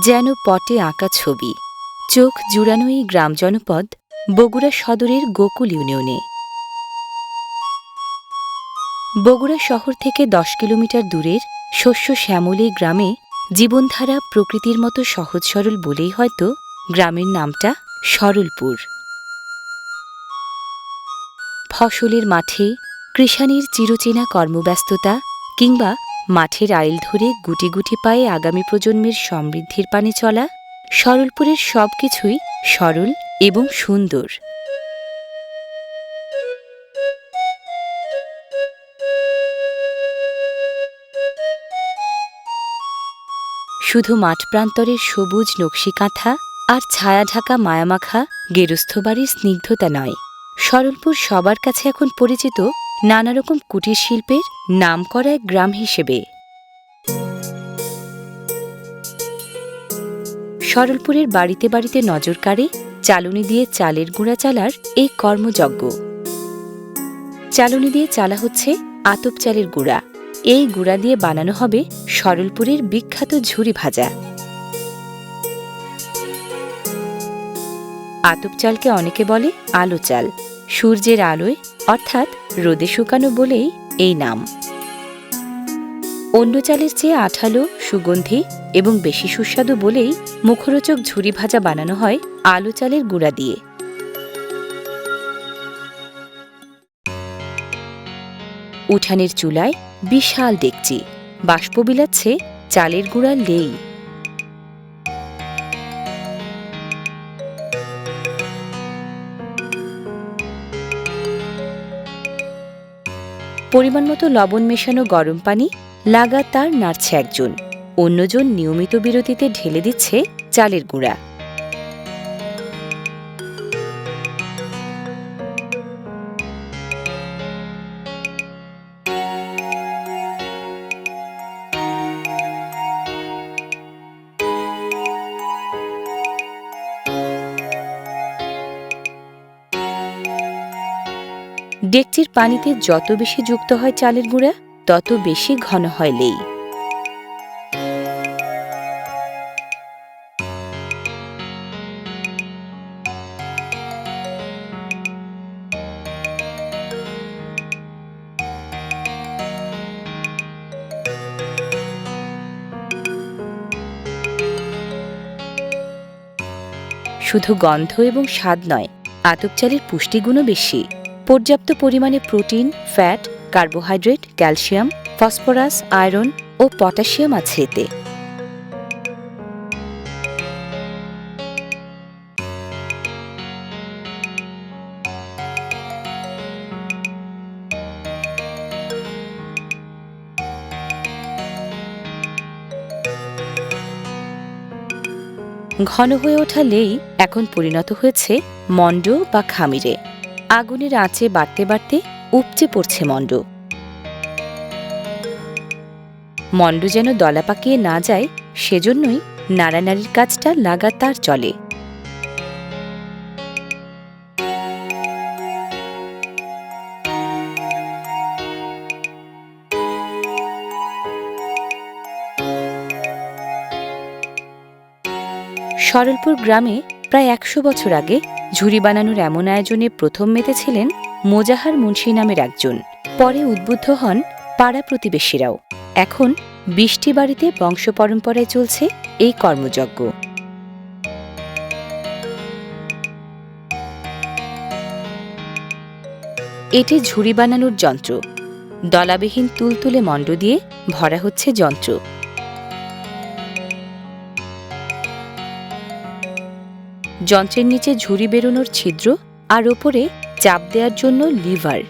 যেন পটে আঁকা ছবি। চোখ জুড়ানো এই গ্রাম জনপদ বগুড়া সদরের গোকুল ইউনিয়নে। বগুড়া শহর থেকে দশ কিলোমিটার দূরের শস্য শ্যামল গ্রামে জীবনধারা প্রকৃতির মতো সহজ সরল বলেই হয়তো গ্রামের নামটা সরলপুর। ফসলের মাঠে কৃষাণীর চিরচেনা কর্মব্যস্ততা কিংবা মাঠের আইল ধরে গুটি গুটি পায়ে আগামী প্রজন্মের সমৃদ্ধির পানে চলা সরলপুরের সবকিছুই সরল এবং সুন্দর। শুধু মাঠ প্রান্তরের সবুজ নকশিকাঁথা আর ছায়া ঢাকা মায়ামাখা গেরস্থবাড়ির স্নিগ্ধতা নয়। সরলপুর সবার কাছে এখন পরিচিত নানা রকম কুটির শিল্পের নাম করা এক গ্রাম হিসেবে। সরলপুরের বাড়িতে বাড়িতে নজর কাড়ে চালুনি দিয়ে চালের গুঁড়া চালার এই কর্মযজ্ঞ। চালুনি দিয়ে চালা হচ্ছে আতপ চালের গুঁড়া। এই গুঁড়া দিয়ে বানানো হবে সরলপুরের বিখ্যাত ঝুরি ভাজা। আতপ চালকে অনেকে বলে আলো চাল। সূর্যের আলোয় অর্থাৎ রোদে শুকানো বলেই এই নাম। অন্য চালের চেয়ে আঠালো, সুগন্ধি এবং বেশি সুস্বাদু বলেই মুখরোচক ঝুরি ভাজা বানানো হয় আলু চালের গুঁড়া দিয়ে। উঠানের চুলায় বিশাল ডেকচি। বাষ্প বিলাচ্ছে চালের গুঁড়া লেই। পরিমাণ মতো লবণ মেশানো গরম পানি লাগাতার নাড়ছে একজন। অন্যজন নিয়মিত বিরতিতে ঢেলে দিচ্ছে চালের গুঁড়া। ডেকচির পানিতে যত বেশি যুক্ত হয় চালের গুঁড়া, তত বেশি ঘন হয় লেই। শুধু গন্ধ এবং স্বাদ নয়, আতপ চালের পুষ্টিগুণও বেশি। পর্যাপ্ত পরিমাণে protein, fat, carbohydrate, calcium, phosphorus, iron ও পটাশিয়াম আছে এতে। ঘন হয়ে ওঠা লেই এখন পরিণত হয়েছে মন্ড বা খামিরে। আগুনের আঁচে বাড়তে বাড়তে উপচে পড়ছে মণ্ড। মণ্ড যেন দলা পাকিয়ে না যায়, সেজন্যই নাড়ানাড়ির কাজটা লাগাতার চলে। সরলপুর গ্রামে প্রায় একশো বছর আগে ঝুড়ি বানানোর এমন আয়োজনে প্রথম মেতেছিলেন মোজাহার মুন্সি নামের একজন। পরে উদ্বুদ্ধ হন পাড়া প্রতিবেশীরাও। এখন বৃষ্টি বাড়িতে বংশ পরম্পরায় চলছে এই কর্মযজ্ঞ। এটি ঝুড়ি বানানোর যন্ত্র। দলাবিহীন তুলতুলে মণ্ড দিয়ে ভরা হচ্ছে যন্ত্র। যন্ত্রের নিচে ঝুড়ি বেরোনোর ছিদ্র আর ওপরে চাপ দেওয়ার জন্য লিভার।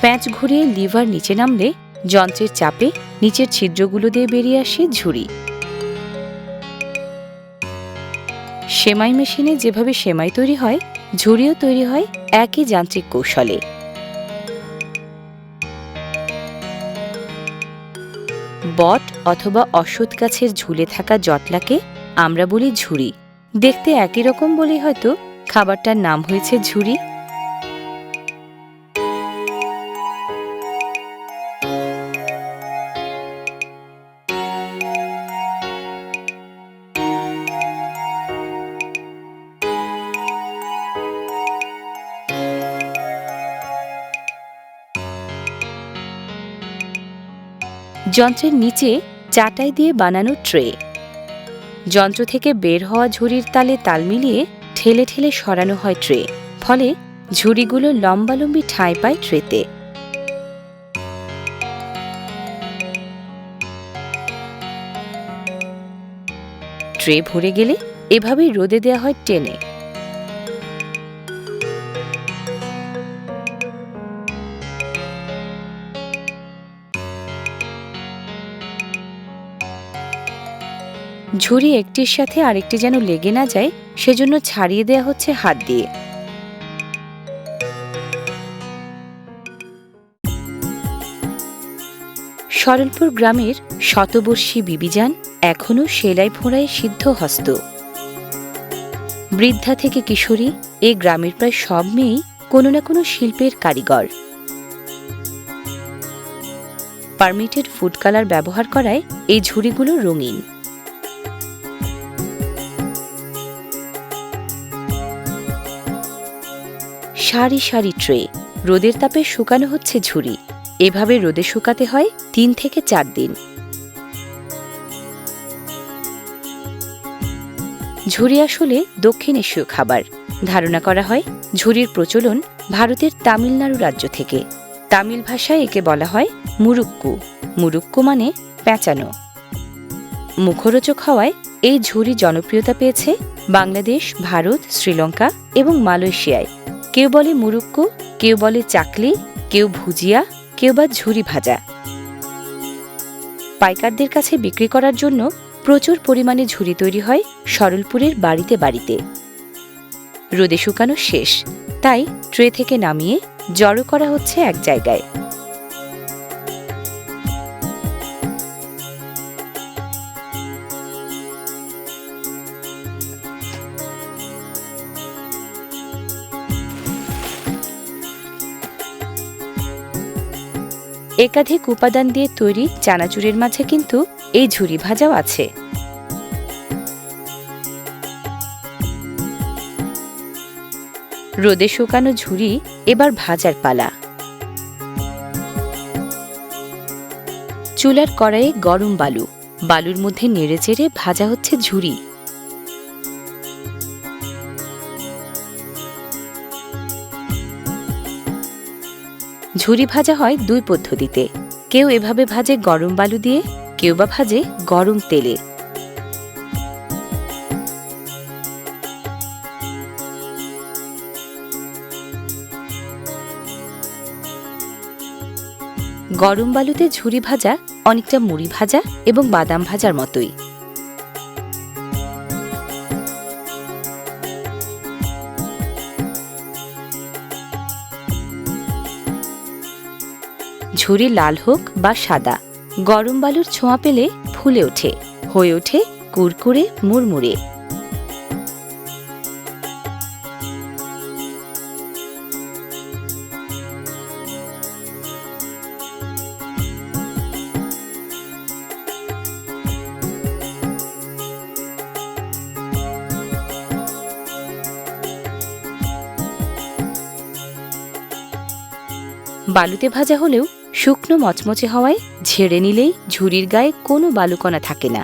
প্যাঁচ ঘুরিয়ে লিভার নিচে নামলে যন্ত্রের চাপে নিচের ছিদ্রগুলো দিয়ে বেরিয়ে আসে ঝুড়ি। সেমাই মেশিনে যেভাবে সেমাই তৈরি হয়, ঝুড়িও তৈরি হয়, একই যান্ত্রিক কৌশলে। বট অথবা অসৎ গাছের ঝুলে থাকা জটলাকে আমরা বলি ঝুড়ি। দেখতে একই রকম বলেই হয়তো খাবারটার নাম হয়েছে ঝুরি যন্ত্রের নিচে চাটাই দিয়ে বানানো ট্রে। যন্ত্র থেকে বের হওয়া ঝুড়ির তালে তাল মিলিয়ে ঠেলে ঠেলে সরানো হয় ট্রে, ফলে ঝুড়িগুলো লম্বালম্বি ঠাঁই পায় ট্রেতে। ট্রে ভরে গেলে এভাবেই রোদে দেওয়া হয় টেনে। ঝুড়ি একটির সাথে আরেকটি যেন লেগে না যায়, সেজন্য ছাড়িয়ে দেয়া হচ্ছে হাত দিয়ে। সরলপুর গ্রামের শতবর্ষী বিবিজান এখনও সেলাই ফোঁড়ায় সিদ্ধ হস্ত। বৃদ্ধা থেকে কিশোরী এ গ্রামের প্রায় সব মেয়েই কোনো না কোনো শিল্পের কারিগর। পারমিটেড ফুড কালার ব্যবহার করায় এই ঝুড়িগুলো রঙিন। সারি সারি ট্রে। রোদের তাপে শুকানো হচ্ছে ঝুড়ি। এভাবে রোদে শুকাতে হয় তিন থেকে চার দিন। ঝুড়ি আসলে দক্ষিণ এশীয় খাবার। ধারণা করা হয়, ঝুড়ির প্রচলন ভারতের তামিলনাড়ু রাজ্য থেকে। তামিল ভাষায় একে বলা হয় মুরুক্কু। মুরুক্কু মানে পেঁচানো। মুখরোচক হওয়ায় এই ঝুড়ি জনপ্রিয়তা পেয়েছে বাংলাদেশ, ভারত, শ্রীলঙ্কা এবং মালয়েশিয়ায়। কেউ বলে মুরুক্কু, কেউ বলে চাকলি, কেউ ভুজিয়া, কেউ বা ঝুরি ভাজা। পাইকারদের কাছে বিক্রি করার জন্য প্রচুর পরিমাণে ঝুরি তৈরি হয় সরলপুরের বাড়িতে বাড়িতে। রোদে শুকানো শেষ, তাই ট্রে থেকে নামিয়ে জড়ো করা হচ্ছে এক জায়গায়। একাধিক উপাদান দিয়ে তৈরি চানাচুরের মাঝে কিন্তু এই ঝুরি ভাজাও আছে। রোদে শুকানো ঝুরি এবার ভাজার পালা। চুলার কড়াইয়ে গরম বালু। বালুর মধ্যে নেড়েচেড়ে ভাজা হচ্ছে ঝুরি। ঝুরি ভাজা হয় দুই পদ্ধতিতে। কেউ এভাবে ভাজে গরম বালু দিয়ে, কেউ বা ভাজে গরম তেলে। গরম বালুতে ঝুরি ভাজা অনেকটা মুড়ি ভাজা এবং বাদাম ভাজার মতোই। ঝুরি লাল হোক বা সাদা, গরম বালুর ছোঁয়া পেলে ফুলে ওঠে, হয়ে ওঠে কুরকুরে মুড়মুড়ে। বালুতে ভাজা হলেও শুকনো মচমচে হওয়ায় ঝেড়ে নিলেই ঝুড়ির গায়ে কোনো বালুকণা থাকে না।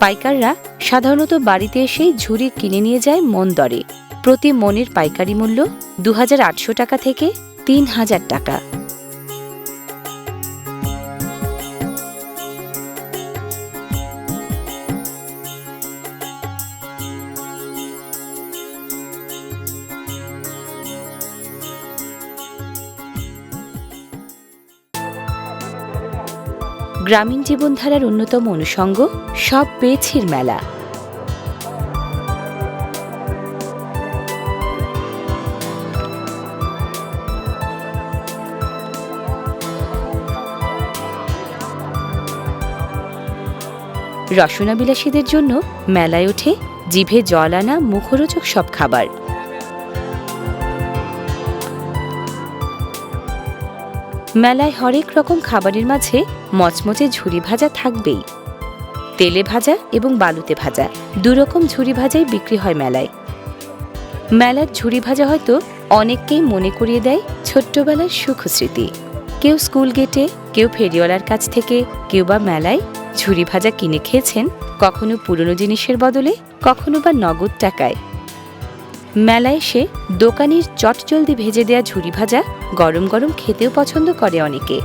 পাইকাররা সাধারণত বাড়িতে এসেই ঝুড়ি কিনে নিয়ে যায় মন দরে। প্রতি মনের পাইকারি মূল্য দু হাজার আটশো টাকা থেকে তিন হাজার টাকা। গ্রামীণ জীবনধারার অন্যতম অনুষঙ্গ সব পেয়েছির মেলা। রসনাবিলাসীদের জন্য মেলায় ওঠে জিভে জল আনা মুখরোচক সব খাবার। মেলায় হরেক রকম খাবারের মাঝে মচমচে ঝুরি ভাজা থাকবেই। তেলে ভাজা এবং বালুতে ভাজা, দুরকম ঝুরি ভাজাই বিক্রি হয় মেলায়। মেলার ঝুরি ভাজা হয়তো অনেককেই মনে করিয়ে দেয় ছোট্টবেলার সুখ স্মৃতি কেউ স্কুল গেটে, কেউ ফেরিওয়ালার কাছ থেকে, কেউ বা মেলায় ঝুরি ভাজা কিনে খেয়েছেন কখনো পুরনো জিনিসের বদলে, কখনো বা নগদ টাকায়। মেলায় এসে দোকানির চটজলদি ভেজে দেয়া ঝুরি ভাজা গরম গরম খেতেও পছন্দ করে অনেকে।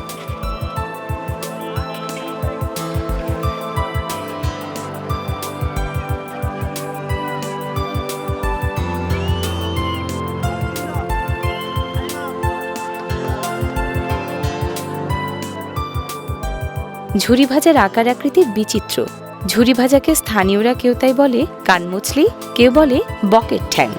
ঝুরি ভাজার আকার আকৃতির বিচিত্র। ঝুরি ভাজাকে স্থানীয়রা কেউ তাই বলে কানমুছলি, কেউ বলে বকেট ঠ্যাং।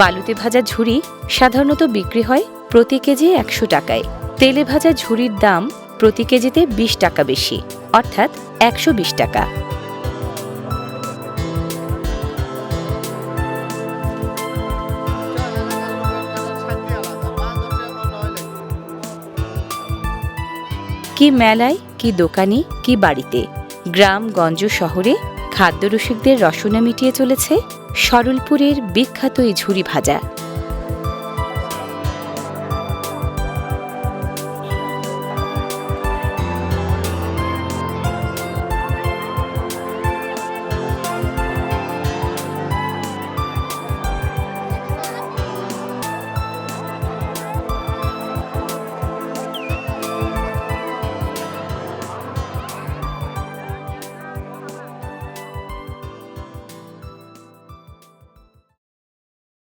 বালুতে ভাজা ঝুড়ি সাধারণত বিক্রি হয় প্রতি কেজি একশো টাকায়। তেলে ভাজা ঝুড়ির দাম প্রতি কেজিতে বিশ টাকা বেশি, অর্থাৎ একশো বিশ টাকা। কি মেলায়, কি দোকানে, কি বাড়িতে? গ্রাম, গঞ্জ, শহরে খাদ্যরসিকদের রসনা মিটিয়ে চলেছে সরলপুরের বিখ্যাত এই ঝুরি ভাজা।